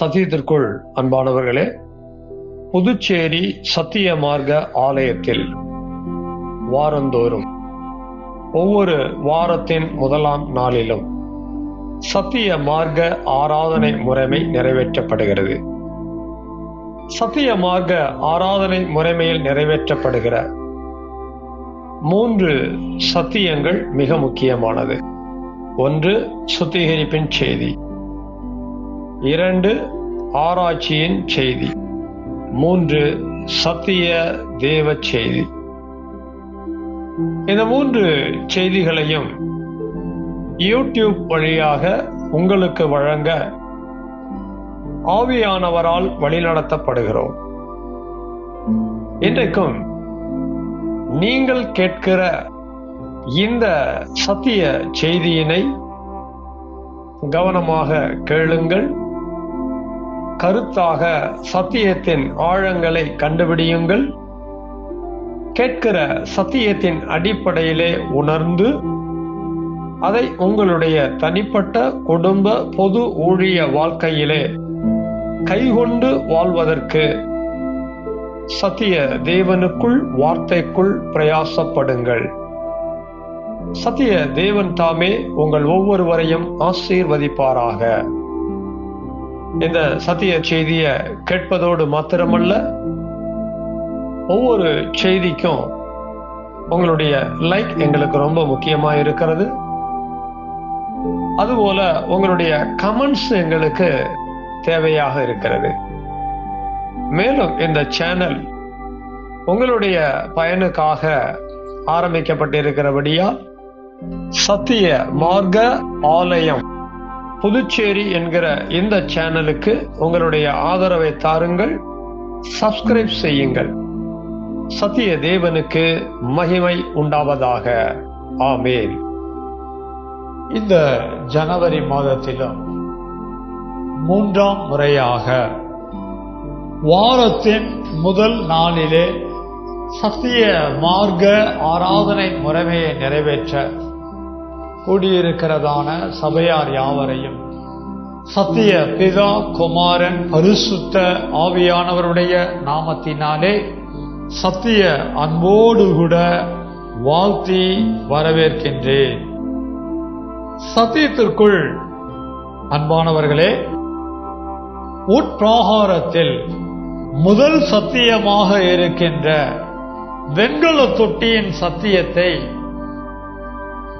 சத்தியத்திற்குள் அன்பானவர்களே புதுச்சேரி சத்திய மார்க்க ஆலயத்தில் வாரந்தோறும் ஒவ்வொரு வாரத்தின் முதலாம் நாளிலும் சத்திய மார்க்க ஆராதனை முறைமை நிறைவேற்றப்படுகிறது. சத்திய மார்க்க ஆராதனை முறைமையில் நிறைவேற்றப்படுகிற மூன்று சத்தியங்கள் மிக முக்கியமானது. ஒன்று சுத்திகரிப்பின் செய்தி இரண்டு ஆராய்ச்சியின் செய்தி. மூன்று சத்திய தேவ செய்தி. இந்த மூன்று செய்திகளையும் யூடியூப் வழியாக உங்களுக்கு வழங்க ஆவியானவரால் வழிநடத்தப்படுகிறோம். இன்றைக்கும் நீங்கள் கேட்கிற இந்த சத்திய செய்தியினை கவனமாக கேளுங்கள். கருத்தாக சத்தியத்தின் ஆழங்களை கண்டுபிடியுங்கள். கேட்கிற சத்தியத்தின் அடிப்படையிலே உணர்ந்து அதை உங்களுடைய தனிப்பட்ட குடும்ப பொது ஊழிய வாழ்க்கையிலே கைகொண்டு வாழ்வதற்கு சத்திய தேவனுக்குள் வார்த்தைக்குள் பிரயாசப்படுங்கள். சத்திய தேவன் தாமே உங்கள் ஒவ்வொருவரையும் ஆசீர்வதிப்பாராக. இந்த சத்திய செய்திய கேட்பதோடு மாத்திரமல்ல ஒவ்வொரு செய்திக்கும் உங்களுடைய லைக் எங்களுக்கு ரொம்ப முக்கியமா இருக்கிறது. அதுபோல உங்களுடைய கமெண்ட்ஸ் எங்களுக்கு தேவையாக இருக்கிறது. மேலும் இந்த சேனல் உங்களுடைய பயனுக்காக ஆரம்பிக்கப்பட்டிருக்கிறபடியால் சத்திய மார்க்க ஆலயம் புதுச்சேரி என்கிற இந்த சேனலுக்கு உங்களுடைய ஆதரவை தாருங்கள் சப்ஸ்கிரைப் செய்யுங்கள். சத்திய தேவனுக்கு மகிமை உண்டாவதாக. ஆமேன். இந்த ஜனவரி மாதத்திலும் மூன்றாம் முறையாக வாரத்தின் முதல் நாளிலே சத்திய மார்க்க ஆராதனை முறைமையை நிறைவேற்ற கூடியிருக்கிறதான சபையார் யாவரையும் சத்திய பிதா குமாரன் பரிசுத்த ஆவியானவருடைய நாமத்தினாலே சத்திய அன்போடு கூட வாழ்த்தி வரவேற்கின்றேன். சத்தியத்திற்குள் அன்பானவர்களே உட்பிராகாரத்தில் முதல் சத்தியமாக இருக்கின்ற வெண்கல தொட்டியின் சத்தியத்தை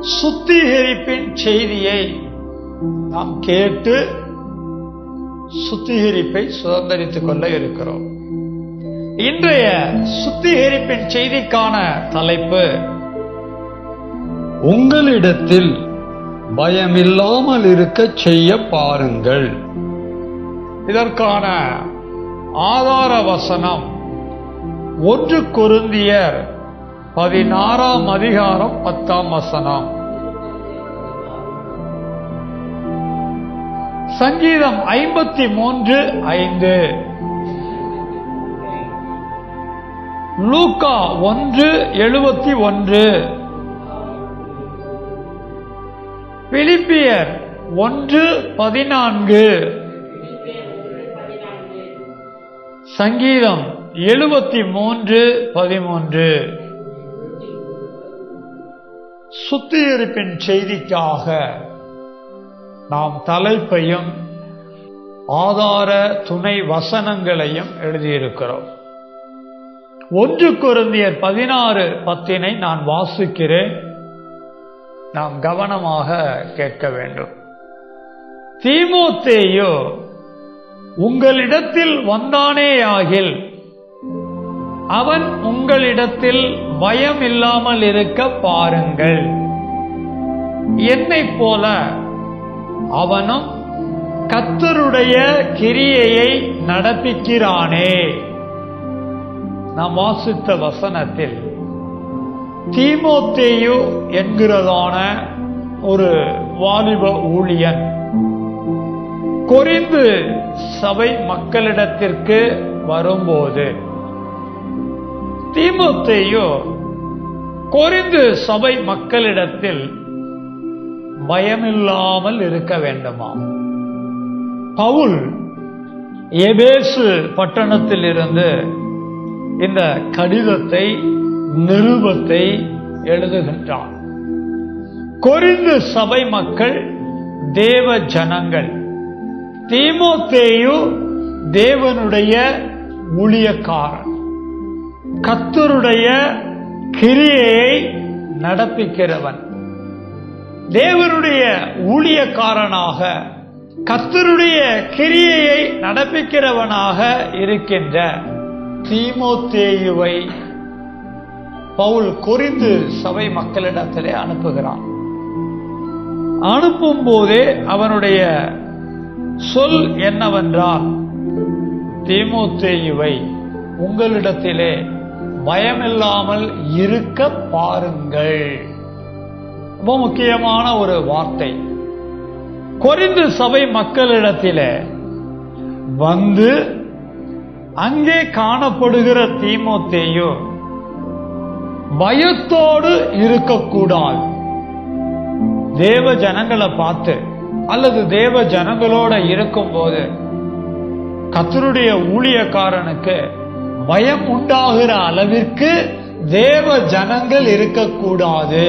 சுத்திகரிப்பின் செய்தியை நாம் கேட்டு சுத்திகரிப்பை சுதந்திரித்துக் கொள்ள இருக்கிறோம். இன்றைய சுத்திகரிப்பின் செய்திக்கான தலைப்பு உங்களிடத்தில் பயமில்லாமல் இருக்க செய்ய பாருங்கள். இதற்கான ஆதார வசனம் ஒன்று கொருந்தியர் பதினாறாம் அதிகாரம் பத்தாம் வசனம். சங்கீதம் ஐம்பத்தி மூன்று ஐந்து. லூக்கா ஒன்று எழுபத்தி ஒன்று. பிலிப்பியர் ஒன்று பதினான்கு. சங்கீதம் எழுபத்தி மூன்று பதிமூன்று. சுத்திகரிப்பின் செய்திக்காக நாம் தலைப்பையும் ஆதார துணை வசனங்களையும் எழுதியிருக்கிறோம். ஒன்று குருந்தியர் பதினாறு பத்தினை நான் வாசிக்கிறேன். நாம் கவனமாக கேட்க வேண்டும். தீமோத்தேயோ உங்களிடத்தில் வந்தானேயாகில் அவன் உங்களிடத்தில் பயம் இல்லாமல் இருக்க பாருங்கள். என்னைப் போல அவனும் கத்தருடைய கிரியையை நடப்பிக்கிறானே. நாம் வாசித்த வசனத்தில் தீமோத்தேயு என்கிறதான ஒரு வாலிப ஊழியன் கொரிந்து சபை மக்களிடத்திற்கு வரும்போது தீமோத்தேயு கொரிந்து சபை மக்களிடத்தில் பயமில்லாமல் இருக்க வேண்டுமா பவுல் எபேசு பட்டணத்திலிருந்து இந்த கடிதத்தை நிருபத்தை எழுதுகின்றான். கொரிந்து சபை மக்கள் தேவ ஜனங்கள். தீமோத்தேயு தேவனுடைய ஊழியக்காரன். கத்தருடைய கிரியையை நடப்பிக்கிறவன். தேவனுடைய ஊழியக்காரனாக கத்தருடைய கிரியையை நடப்பிக்கிறவனாக இருக்கின்ற தீமோத்தேயுவை பவுல் குறிந்து சபை மக்களிடத்திலே அனுப்புகிறான். அனுப்பும் போதே அவனுடைய சொல் என்னவென்றால் தீமோத்தேயுவை உங்களிடத்திலே பயமில்லாமல் இருக்க பாருங்கள். ரொம்ப முக்கியமான ஒரு வார்த்தை. கொரிந்து சபை மக்களிடத்தில் வந்து அங்கே காணப்படுகிற தீமோத்தேயு பயத்தோடு இருக்கக்கூடாது. தேவ ஜனங்களை பார்த்து அல்லது தேவ ஜனங்களோட இருக்கும்போது கத்தருடைய ஊழியக்காரனுக்கு பயம் உண்டாகிற அளவிற்கு தேவ ஜனங்கள் இருக்கக்கூடாது.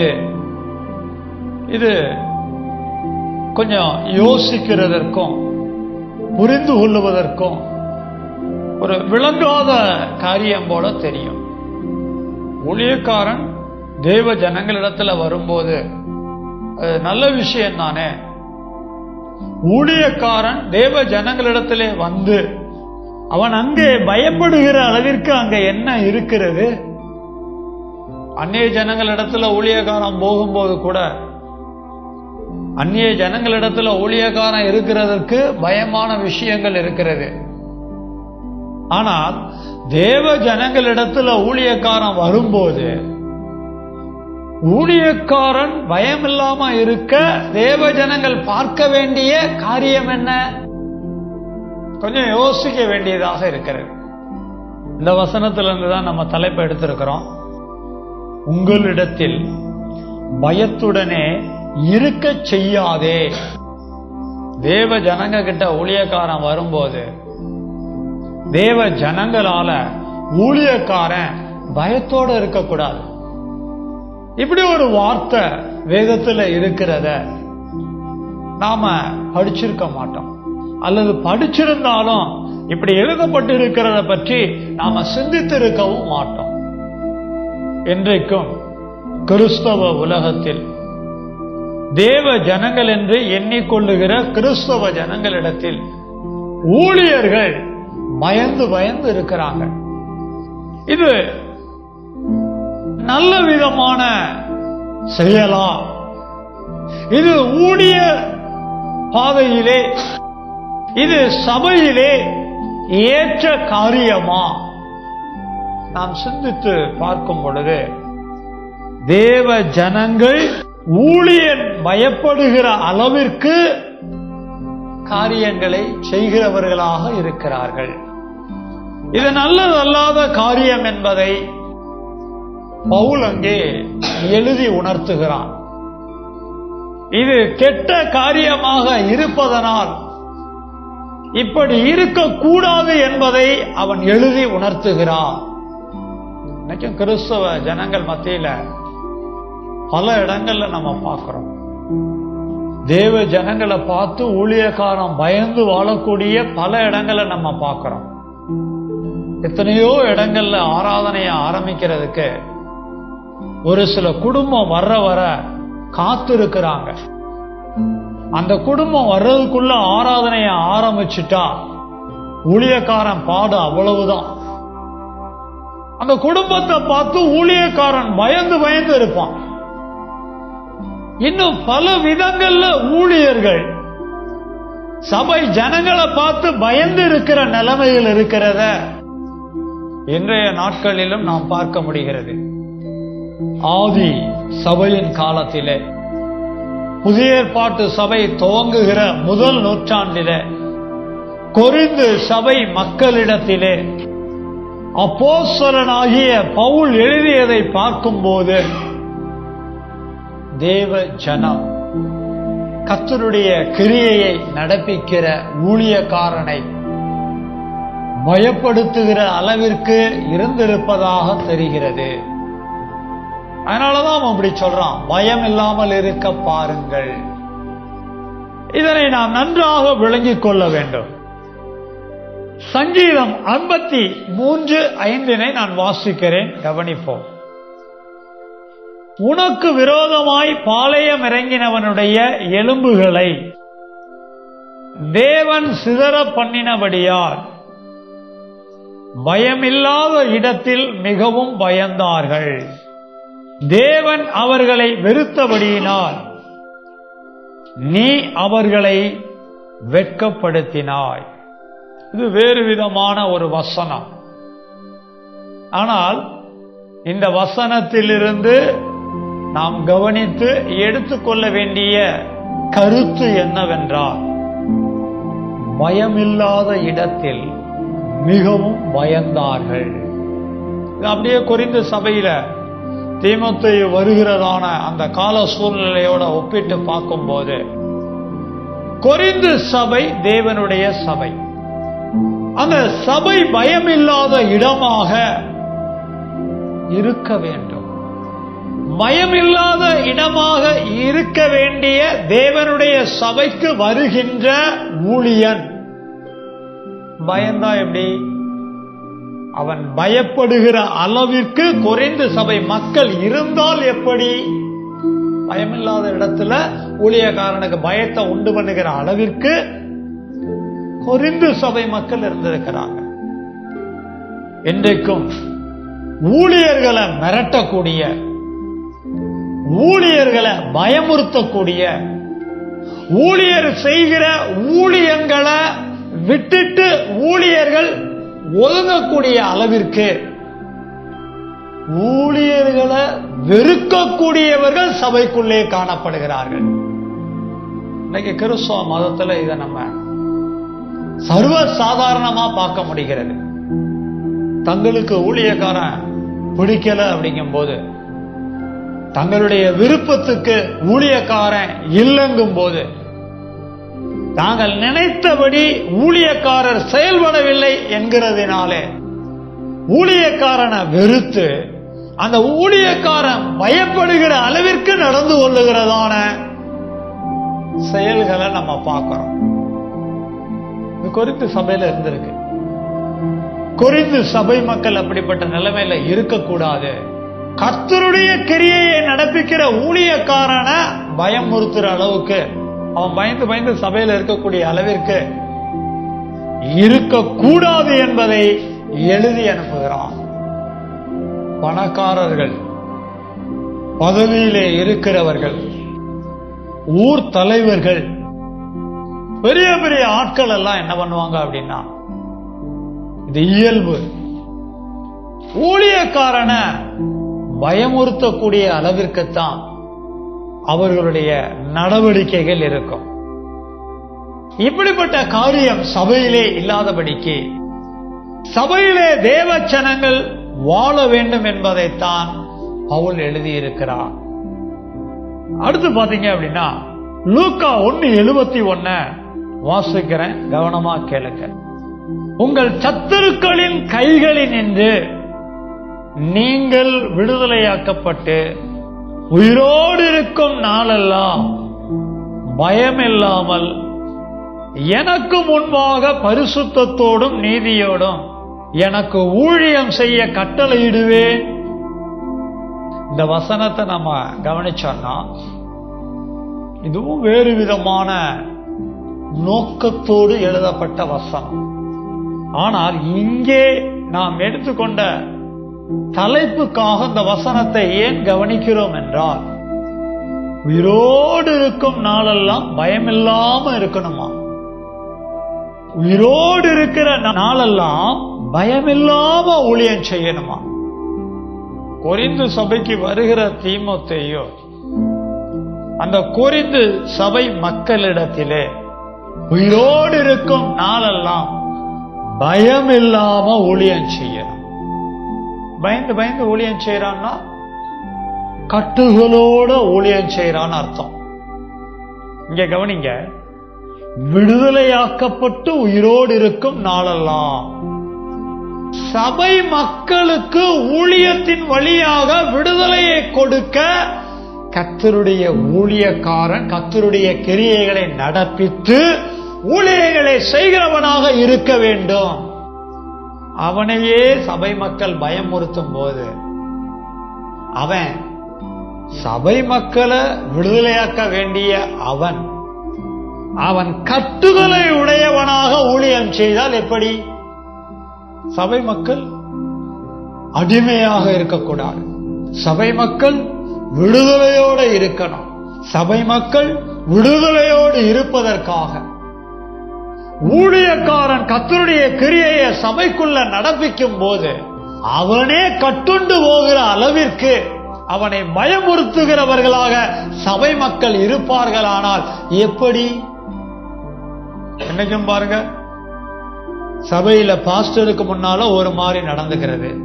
இது கொஞ்சம் யோசிக்கிறதற்கும் புரிந்து கொள்ளுவதற்கும் ஒரு விளங்காத காரியம் போல தெரியும். ஊழியக்காரன் தேவ ஜனங்களிடத்துல வரும்போது அது நல்ல விஷயம் தானே ஊழியக்காரன் தேவ ஜனங்களிடத்திலே வந்து அவன் அங்கே பயப்படுகிற அளவிற்கு அங்க என்ன இருக்கிறது? அந்நிய ஜனங்களிடத்துல ஊழியக்காரன் போகும்போது கூட அந்நிய ஜனங்களிடத்துல ஊழியக்காரன் இருக்கிறதற்கு பயமான விஷயங்கள் இருக்கிறது. ஆனால் தேவ ஜனங்களிடத்துல ஊழியக்காரன் வரும்போது ஊழியக்காரன் பயம் இல்லாம இருக்க தேவ ஜனங்கள் பார்க்க வேண்டிய காரியம் என்ன? கொஞ்சம் யோசிக்க வேண்டியதாக இருக்கிறது. இந்த வசனத்திலிருந்து தான் நம்ம தலைப்பை எடுத்திருக்கிறோம். உங்களிடத்தில் பயத்துடனே இருக்க செய்யாதே. தேவ ஜனங்க கிட்ட ஊழியக்காரன் வரும்போது தேவ ஜனங்களால ஊழியக்காரன் பயத்தோட இருக்கக்கூடாது. இப்படி ஒரு வார்த்தை வேதத்துல இருக்கிறத நாம படிச்சிருக்க மாட்டோம். அல்லது படிச்சிருந்தாலும் இப்படி எழுதப்பட்டு இருக்கிறத பற்றி நாம சிந்தித்திருக்கவும் மாட்டோம். இன்றைக்கும் கிறிஸ்தவ உலகத்தில் தேவ ஜனங்கள் என்று எண்ணிக்கொள்ளுகிற கிறிஸ்தவ ஜனங்களிடத்தில் ஊழியர்கள் பயந்து பயந்து இருக்கிறாங்க. இது நல்ல விதமான செயலா? இது ஊழிய பாதையிலே இது சபையிலே ஏற்ற காரியமா? நாம் சிந்தித்து பார்க்கும் பொழுது தேவ ஜனங்கள் ஊழியன் பயப்படுகிற அளவிற்கு காரியங்களை செய்கிறவர்களாக இருக்கிறார்கள். இது நல்லதல்லாத காரியம் என்பதை பவுல் அங்கே எழுதி உணர்த்துகிறான். இது கெட்ட காரியமாக இருப்பதனால் இப்படி இருக்கக்கூடாது என்பதை அவன் எழுதி உணர்த்துகிறான். இன்னைக்கும் கிறிஸ்தவ ஜனங்கள் மத்தியில பல இடங்கள்ல நம்ம பார்க்கிறோம். தேவ ஜனங்களை பார்த்து ஊழியக்காரன் பயந்து வாழக்கூடிய பல இடங்களை நம்ம பார்க்கிறோம். எத்தனையோ இடங்கள்ல ஆராதனையை ஆரம்பிக்கிறதுக்கு ஒரு சில குடும்பம் வர்ற வர காத்திருக்கிறாங்க. அந்த குடும்பம் வர்றதுக்குள்ள ஆராதனையை ஆரம்பிச்சுட்டா ஊழியக்காரன் பாடு அவ்வளவுதான். அந்த குடும்பத்தை பார்த்து ஊழியக்காரன் பயந்து பயந்து இருப்பான். இன்னும் பல விதங்கள்ல ஊழியர்கள் சபை ஜனங்களை பார்த்து பயந்து இருக்கிற நிலைமையில் இருக்கிறத இன்றைய நாட்களிலும் நாம் பார்க்க முடிகிறது. ஆதி சபையின் காலத்திலே புதிய ஏற்பாட்டு சபை துவங்குகிற முதல் நூற்றாண்டிலே கொரிந்து சபை மக்களிடத்திலே அப்போசரனாகிய பவுல் எழுதியதை பார்க்கும்போது தேவ ஜனம் கத்தருடைய கிரியையை நடப்பிக்கிற ஊழியக்காரனை பயப்படுத்துகிற அளவிற்கு இருந்திருப்பதாக தெரிகிறது. அதனாலதான் அவன் அப்படி சொல்றான். பயம் இல்லாமல் இருக்க பாருங்கள். இதனை நாம் நன்றாக விளங்கிக் கொள்ள வேண்டும். சங்கீதம் ஐம்பத்தி மூன்று ஐந்தினை நான் வாசிக்கிறேன். கவனிப்போம். உனக்கு விரோதமாய் பாளையம் இறங்கினவனுடைய எலும்புகளை தேவன் சிதற பண்ணினபடியால் பயமில்லாத இடத்தில் மிகவும் பயந்தார்கள். தேவன் அவர்களை வெறுத்தபடியினால் நீ அவர்களை வெட்கப்படுத்தினாய். இது வேறு விதமான ஒரு வசனம். ஆனால் இந்த வசனத்திலிருந்து நாம் கவனித்து எடுத்துக்கொள்ள வேண்டிய கருத்து என்னவென்றால் பயமில்லாத இடத்தில் மிகவும் பயந்தார்கள். அப்படியே குறைந்த சபையில தீமத்தை வருகிறதான அந்த கால சூழ்நிலையோட ஒப்பிட்டு பார்க்கும்போது கொரிந்து சபை தேவனுடைய சபை. அந்த சபை பயமில்லாத இடமாக இருக்க வேண்டும். பயமில்லாத இடமாக இருக்க வேண்டிய தேவனுடைய சபைக்கு வருகின்ற ஊழியன். பயந்தா எப்படி? அவன் பயப்படுகிற அளவிற்கு குறைந்த சபை மக்கள் இருந்தால் எப்படி? பயமில்லாத இடத்துல ஊழியக்காரனுக்கு பயத்தை உண்டு பண்ணுகிற அளவிற்கு குறைந்து சபை மக்கள் இருந்திருக்கிறாங்க. இன்றைக்கும் ஊழியர்களை மிரட்டக்கூடிய ஊழியர்களை பயமுறுத்தக்கூடிய ஊழியர் செய்கிற ஊழியங்களை விட்டுட்டு ஊழியர்கள் ஒதுங்கக்கூடிய அளவிற்கு ஊழியர்களை வெறுக்கக்கூடியவர்கள் சபைக்குள்ளே காணப்படுகிறார்கள். இன்னைக்கு கிறிஸ்துவ மதத்துல இதை நம்ம சர்வ சாதாரணமா பார்க்க முடிகிறது. தங்களுக்கு ஊழியக்காரன் பிடிக்கல அப்படிங்கும் போது தங்களுடைய விருப்பத்துக்கு ஊழியக்காரன் இல்லைங்கும் போது தாங்கள் நினைத்தபடி ஊழியக்காரர் செயல்படவில்லை என்கிறதினாலே ஊழியக்காரனை வெறுத்து அந்த ஊழியக்காரன் பயப்படுகிற அளவிற்கு நடந்து கொள்ளுகிறதான செயல்களை நம்ம பார்க்கிறோம். இது குறித்து சபையில இருந்திருக்கு. குறித்து சபை மக்கள் அப்படிப்பட்ட நிலைமையில இருக்கக்கூடாது. கர்த்தருடைய கிரியையை நடப்பிக்கிற ஊழியக்காரனை பயமுறுத்துற அளவுக்கு அவன் பயந்து பயந்து சபையில் இருக்கக்கூடிய அளவிற்கு இருக்கக்கூடாது என்பதை எழுதி அனுப்புகிறான். பணக்காரர்கள் பதவியிலே இருக்கிறவர்கள் ஊர் தலைவர்கள் பெரிய பெரிய ஆட்கள் எல்லாம் என்ன பண்ணுவாங்க அப்படின்னா இது இயல்பு. ஊழியக்காரனை பயமுறுத்தக்கூடிய அளவிற்குத்தான் அவர்களுடைய நடவடிக்கைகள் இருக்கும். இப்படிப்பட்ட காரியம் சபையிலே இல்லாதபடிக்கு சபையிலே தேவச்சனங்கள் வாழ வேண்டும் என்பதைத்தான் பவுல் எழுதியிருக்கிறார். அடுத்து பாத்தீங்க அப்படின்னா லூக்கா ஒன்னு எழுபத்தி ஒன்ன வாசிக்கிறேன் கவனமா கேளுங்க. உங்கள் சத்துருக்களின் கைகளில் நின்று நீங்கள் விடுதலையாக்கப்பட்டு உயிரோடு இருக்கும் நாளெல்லாம் பயமில்லாமல் எனக்கு முன்பாக பரிசுத்தத்தோடும் நீதியோடும் எனக்கு ஊழியம் செய்ய கட்டளையிடுவேன். இந்த வசனத்தை நம்ம கவனிச்சோம்னா இதுவும் வேறு விதமான நோக்கத்தோடு எழுதப்பட்ட வசனம். ஆனால் இங்கே நாம் எடுத்துக்கொண்ட தலைப்புக்காக இந்த வசனத்தை ஏன் கவனிக்கிறோம் என்றால் உயிரோடு இருக்கும் நாளெல்லாம் பயமில்லாம இருக்கணுமா? உயிரோடு இருக்கிற நாளெல்லாம் பயமில்லாம ஊழியம் செய்யணுமா? கொரிந்து சபைக்கு வருகிற தீமத்தையோ அந்த கொரிந்து சபை மக்களிடத்திலே உயிரோடு இருக்கும் நாளெல்லாம் பயம் இல்லாம ஊழியம் செய்யணும். பயந்து பயந்து ஊழியம் செய்யறான்னா கட்டுகளோட ஊழியம் செய்யறான்னு அர்த்தம். இங்க கவனிங்க. விடுதலையாக்கப்பட்டு உயிரோடு இருக்கும் நாளெல்லாம் சபை மக்களுக்கு ஊழியத்தின் வழியாக விடுதலையை கொடுக்க கத்தருடைய ஊழியக்காரன் கத்தருடைய கிரியைகளை நடப்பித்து ஊழியர்களை செய்கிறவனாக இருக்க வேண்டும். அவனையே சபை மக்கள் பயமுறுத்தும் போது அவன் சபை மக்களை விடுதலையாக்க வேண்டிய அவன். அவன் கட்டுதலை உடையவனாக ஊழியம் செய்தால் எப்படி? சபை மக்கள் அடிமையாக இருக்கக்கூடாது. சபை மக்கள் விடுதலையோடு இருக்கணும். சபை மக்கள் விடுதலையோடு இருப்பதற்காக. ஊழியக்காரன் கத்தருடைய கிரியையை சபைக்குள்ள நடப்பிக்கும் போது அவனே கட்டுண்டு போகிற அளவிற்கு அவனை பயமுறுத்துகிறவர்களாக சபை மக்கள் இருப்பார்களானால் எப்படி? என்னைக்கும் பாருங்க. சபையில பாஸ்டருக்கு முன்னால ஒரு மாதிரி நடந்துக்கிறது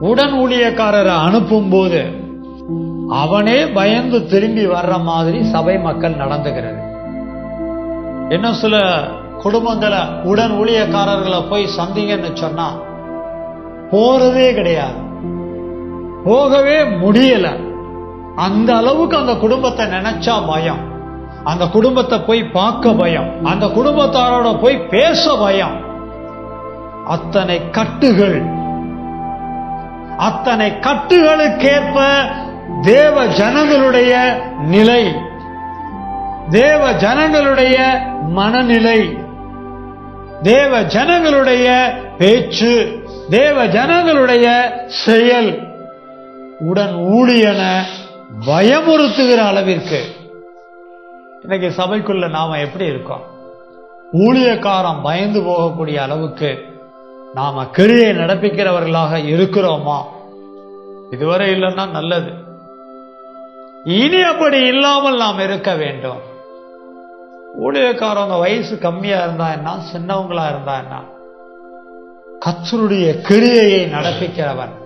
உடன் ஊழியக்காரரை அனுப்பும் போது அவனே பயந்து திரும்பி வர்ற மாதிரி சபை மக்கள் நடந்துகிறது. இன்னும் சில குடும்பங்களை உடன் ஊழியக்காரர்களை போய் சந்திங்கன்னு சொன்னா போறதே கிடையாது. போகவே முடியல. அந்த அளவுக்கு அந்த குடும்பத்தை நினைச்சா பயம். அந்த குடும்பத்தை போய் பார்க்க பயம். அந்த குடும்பத்தாரோட போய் பேச பயம். அத்தனை கட்டுகள். அத்தனை கட்டுகளுக்கேற்ப தேவ ஜனங்களுடைய நிலை. தேவ ஜனங்களுடைய மனநிலை தேவ ஜனங்களுடைய பேச்சு தேவ ஜனங்களுடைய செயல் உடன் ஊழியன பயமுறுத்துகிற அளவிற்கு. இன்னைக்கு சபைக்குள்ள நாம எப்படி இருக்கோம்? ஊழியக்காரன் பயந்து போகக்கூடிய அளவுக்கு நாம கிரியை நடப்பிக்கிறவர்களாக இருக்கிறோமா? இதுவரை இல்லைன்னா நல்லது. இனி அப்படி இல்லாமல் நாம் இருக்க வேண்டும். ஊழியக்காரவங்க வயசு கம்மியா இருந்தா என்ன? சின்னவங்களா இருந்தா என்ன? கத்தருடைய கிரியையை நடப்பிக்கிறவன்.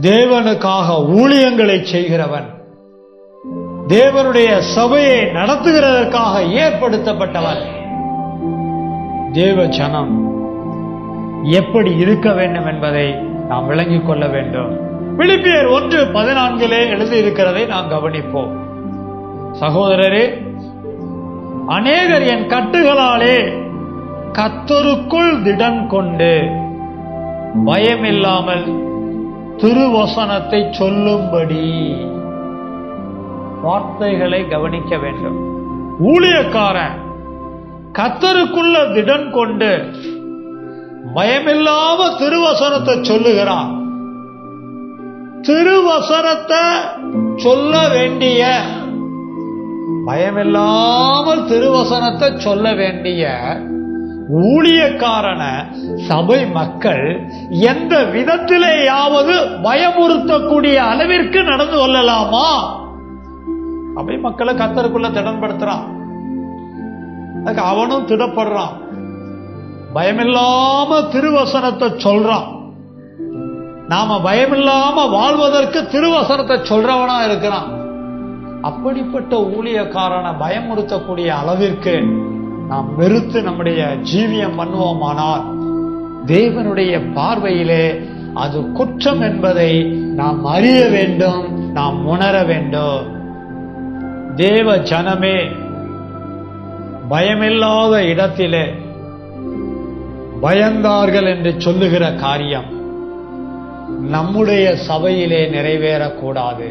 தேவனுக்காக ஊழியங்களை செய்கிறவன். தேவனுடைய சபையை நடத்துகிறதற்காக ஏற்படுத்தப்பட்டவன். தேவ ஜனம் எப்படி இருக்க வேண்டும் என்பதை நாம் விளங்கிக் கொள்ள வேண்டும். பிலிப்பியர் ஒன்று பதினான்கிலே எழுதியிருக்கிறதை நாம் கவனிப்போம். சகோதரரே அநேகர் என் கட்டுகளாலே கத்தருக்குள் திடன் கொண்டு பயமில்லாமல் திருவசனத்தை சொல்லும்படி வார்த்தைகளை கவனிக்க வேண்டும். ஊழியக்காரன் கத்தருக்குள்ள திடன் கொண்டு பயமில்லாம திருவசனத்தை சொல்லுகிறான். திருவசனத்தை சொல்ல வேண்டிய பயமில்லாமல் திருவசனத்தை சொல்ல வேண்டிய ஊழியக்காரன சபை மக்கள் எந்த விதத்திலேயாவது பயமுறுத்தக்கூடிய அளவிற்கு நடந்து கொள்ளலாமா? சபை மக்களை கத்தருக்குள்ள திடன்படுத்துறான். அதுக்கு அவனும் திடப்படுறான். பயமில்லாம திருவசனத்தை சொல்றான். நாம பயமில்லாம வாழ்வதற்கு திருவசனத்தை சொல்றவனா இருக்கிறான். அப்படிப்பட்ட ஊழியக்காரனை பயமுறுத்தக்கூடிய அளவிற்கு நாம் வெறுத்து நம்முடைய ஜீவியம் பண்ணுவோமானால் தேவனுடைய பார்வையிலே அது குற்றம் என்பதை நாம் அறிய வேண்டும் நாம் உணர வேண்டும். தேவ ஜனமே பயமில்லாத இடத்திலே பயந்தார்கள் என்று சொல்லுகிற காரியம் நம்முடைய சபையிலே நிறைவேறக்கூடாது.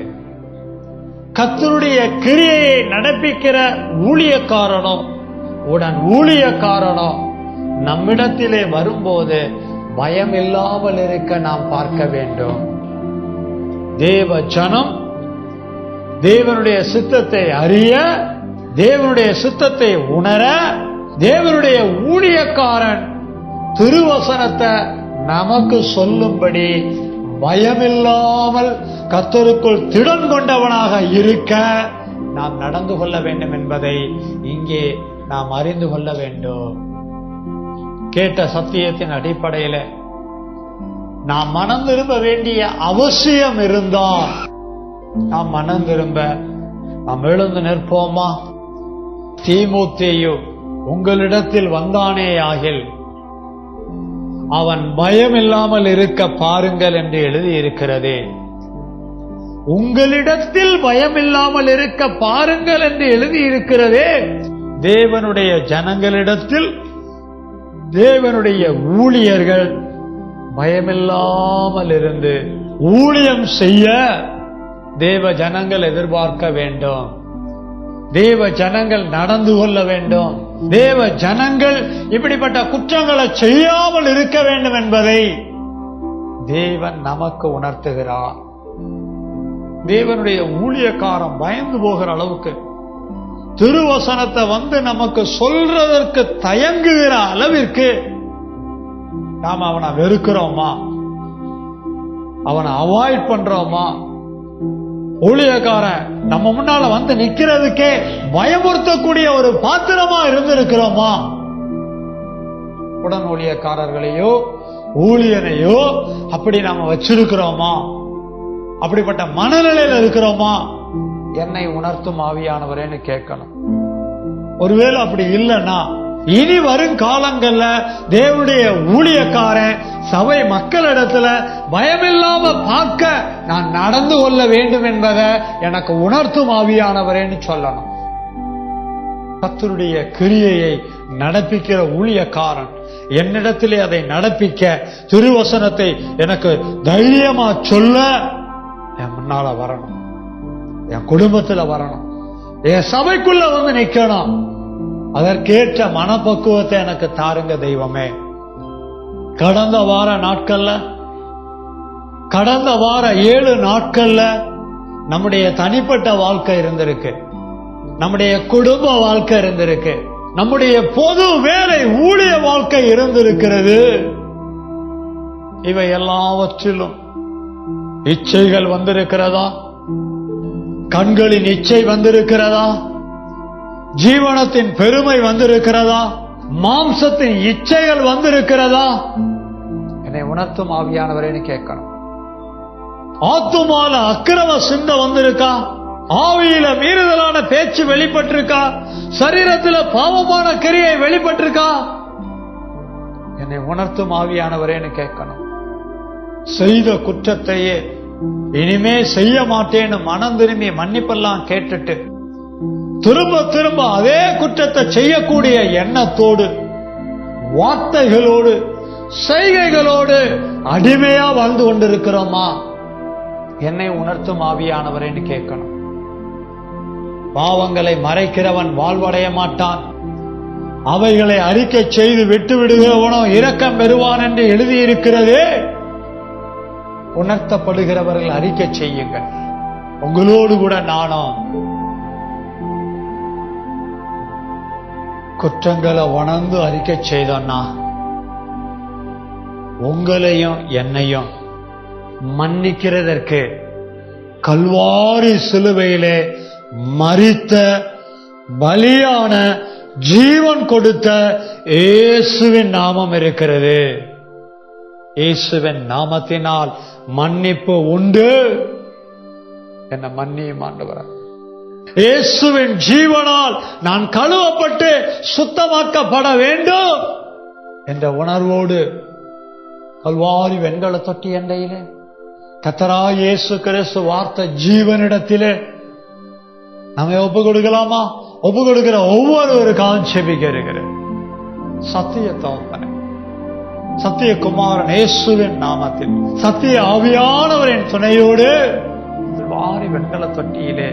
கத்தருடைய கிரியையை நடப்பிக்கிற ஊழியக்காரனோ உடன் ஊழியக்காரனோ நம்மிடத்திலே வரும்போது பயம் இல்லாமல் இருக்க நாம் பார்க்க வேண்டும். தேவ ஜனம் தேவனுடைய சித்தத்தை அறிய தேவனுடைய சித்தத்தை உணர தேவனுடைய ஊழியக்காரன் திருவசனத்தை நமக்கு சொல்லும்படி பயமில்லாமல் கத்தருக்குள் திடன் கொண்டவனாக இருக்க நாம் நடந்து கொள்ள வேண்டும் என்பதை இங்கே நாம் அறிந்து கொள்ள வேண்டும். கேட்ட சத்தியத்தின் அடிப்படையில நாம் மனம் திரும்ப வேண்டிய அவசியம் இருந்தா நாம் மனம் திரும்ப நாம் எழுந்து நிற்போமா? தீமூத்தேயு உங்களிடத்தில் வந்தானே ஆகில் அவன் பயம் இல்லாமல் இருக்க பாருங்கள் என்று எழுதியிருக்கிறதே. உங்களிடத்தில் பயமில்லாமல் இருக்க பாருங்கள் என்று எழுதியிருக்கிறதே. தேவனுடைய ஜனங்களிடத்தில் தேவனுடைய ஊழியர்கள் பயமில்லாமல் இருந்து ஊழியம் செய்ய தேவ ஜனங்கள் எதிர்பார்க்க வேண்டும். தேவ ஜனங்கள் நடந்து கொள்ள வேண்டும். தேவ ஜனங்கள் இப்படிப்பட்ட குற்றங்களை செய்யாமல் இருக்க வேண்டும் என்பதை தேவன் நமக்கு உணர்த்துகிறார். தேவனுடைய ஊழியக்காரம் பயந்து போகிற அளவுக்கு திருவசனத்தை வந்து நமக்கு சொல்றதற்கு தயங்குகிற அளவிற்கு நாம் அவனை வெறுக்கிறோமா? அவனை அவாய்ட் பண்றோமா? ஊழியக்காரன் நம்ம முன்னால வந்து நிக்கிறதுக்கே பயமுறுத்தக்கூடிய ஒரு பாத்திரமா இருந்திருக்கிறோமா? உடன் ஊழியக்காரர்களையோ ஊழியனையோ அப்படி நாம வச்சிருக்கிறோமா? அப்படிப்பட்ட மனநிலையில இருக்கிறோமா? என்னை உணர்த்தும் ஆவியானவரேன்னு கேட்கணும். ஒருவேளை அப்படி இல்லைன்னா இனி வரும் காலங்கள்ல தேவனுடைய ஊழியக்காரன் சபை மக்களிடத்துல பயமில்லாம பார்க்க நான் நடந்து கொள்ள வேண்டும் என்பதை எனக்கு உணர்த்தும் ஆவியானவரேன்னு சொல்லணும். கத்தருடைய கிரியையை நடப்பிக்கிற ஊழியக்காரன் என்னிடத்திலே அதை நடப்பிக்க திருவசனத்தை எனக்கு தைரியமா சொல்ல முன்னால வரணும். என் குடும்பத்துல வரணும். என் சபைக்குள்ள வந்து நிக்கணும். அதற்கேற்ற மனப்பக்குவத்தை எனக்கு தாருங்க தெய்வமே. கடந்த வார நாட்கள்ல கடந்த வார ஏழு நாட்கள்ல நம்முடைய தனிப்பட்ட வாழ்க்கை இருந்திருக்கு. நம்முடைய குடும்ப வாழ்க்கை இருந்திருக்கு. நம்முடைய பொது வேலை ஊழிய வாழ்க்கை இருந்திருக்கிறது. இவை எல்லாவற்றிலும் இச்சைகள் வந்திருக்கிறதா? கண்களின் இச்சை வந்திருக்கிறதா? ஜீவனத்தின் பெருமை வந்திருக்கிறதா? மாம்சத்தின் இச்சைகள் வந்திருக்கிறதா? என்னை உணர்த்தும் ஆவியானவரேன்னு கேட்கணும். ஆத்துமால அக்கிரம சிந்த வந்திருக்கா? ஆவியில மீறுதலான பேச்சு வெளிப்பட்டிருக்கா? சரீரத்தில் பாவமான கிரியை வெளிப்பட்டிருக்கா? என்னை உணர்த்தும் ஆவியானவரேன்னு கேட்கணும். செய்த குற்றத்தையே இனிமே செய்ய மாட்டேன்னு மனம் திரும்பி மன்னிப்பெல்லாம் கேட்டுட்டு திரும்ப திரும்ப அதே குற்றத்தை செய்யக்கூடிய எண்ணத்தோடு வார்த்தைகளோடு செய்கைகளோடு அடிமையா வாழ்ந்து கொண்டிருக்கிறோமா? என்னை உணர்த்தும் ஆவியானவரேன்னு கேட்கணும். பாவங்களை மறைக்கிறவன் வாழ்வடைய மாட்டான். அவைகளை அறிக்கை செய்து விட்டு விடுகிறவனோ இரக்கம் பெறுவான் என்று எழுதியிருக்கிறதே. உணர்த்தப்படுகிறவர்கள் அறிக்கை செய்யுங்கள். உங்களோடு கூட நானும் குற்றங்களை உணர்ந்து அறிக்கை செய்தோம்னா உங்களையும் என்னையும் மன்னிக்கிறதற்கு கல்வாரி சிலுவையிலே மரித்த பலியான ஜீவன் கொடுத்த இயேசுவின் நாமம் இருக்கிறது. இயேசுவின் நாமத்தினால் மன்னிப்பு உண்டு. என்ன மன்னியும் ஆண்டவரா. இயேசுவின் ஜீவனால் நான் கழுவப்பட்டு சுத்தமாக்கப்பட வேண்டும் என்ற உணர்வோடு கல்வாரி வெண்கல தொட்டி எண்டையிலே கத்தரா இயேசு கிறிஸ்து வார்த்த ஜீவனிடத்திலே நம்ம ஒப்பு கொடுக்கலாமா ஒப்பு கொடுக்கிற ஒவ்வொருவருக்காகவும் செபிக்க இருக்கிறேன். சத்திய சத்தியகுமாரன் இயேசுவின் நாமத்தில். சத்திய ஆவியானவரின் துணையோடு வாரி வெண்கல தொட்டியிலே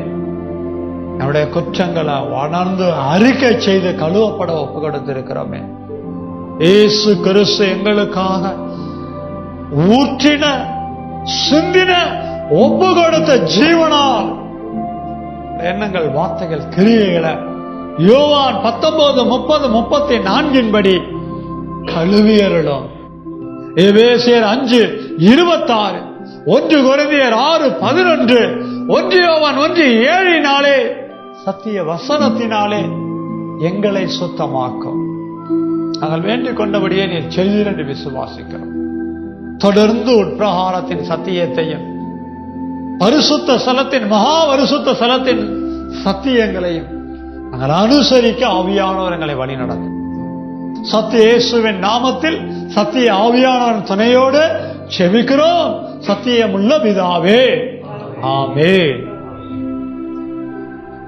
நம்முடைய குற்றங்களை உணர்ந்து அறிக்கை செய்து கழுவப்பட ஒப்பு கொடுத்திருக்கிறோமே ஏசு கிறிஸ்து எங்களுக்காக ஊற்றின சிந்தின ஒப்பு கொடுத்த ஜீவனால் எண்ணங்கள் வார்த்தைகள் கிரியைகளை யோவான் பத்தொன்பது முப்பது முப்பத்தி நான்கின்படி கழுவியரிடம் எபேசியர் அஞ்சு இருபத்தாறு ஒன்று குறைந்தியர் ஆறு பதினொன்று ஒன்றியோவன் ஒன்று ஏழினாலே சத்திய வசனத்தினாலே எங்களை சுத்தமாக்கும். நாங்கள் வேண்டிக் கொண்டபடியே நீர் செய்தீர் என்று விசுவாசிக்கிறோம். தொடர்ந்து உட்பிரகாரத்தின் சத்தியத்தையும் பரிசுத்த ஸ்தலத்தின் மகா பரிசுத்த ஸ்தலத்தின் சத்தியங்களையும் நாங்கள் அனுசரிக்க ஆவியானவர் எங்களை வழி நடக்கும் சத்திய இயேசுவின் நாமத்தில் சத்திய ஆவியான துணையோடு செவிக்கிறோம் சத்தியமுள்ள பிதாவே. ஆமே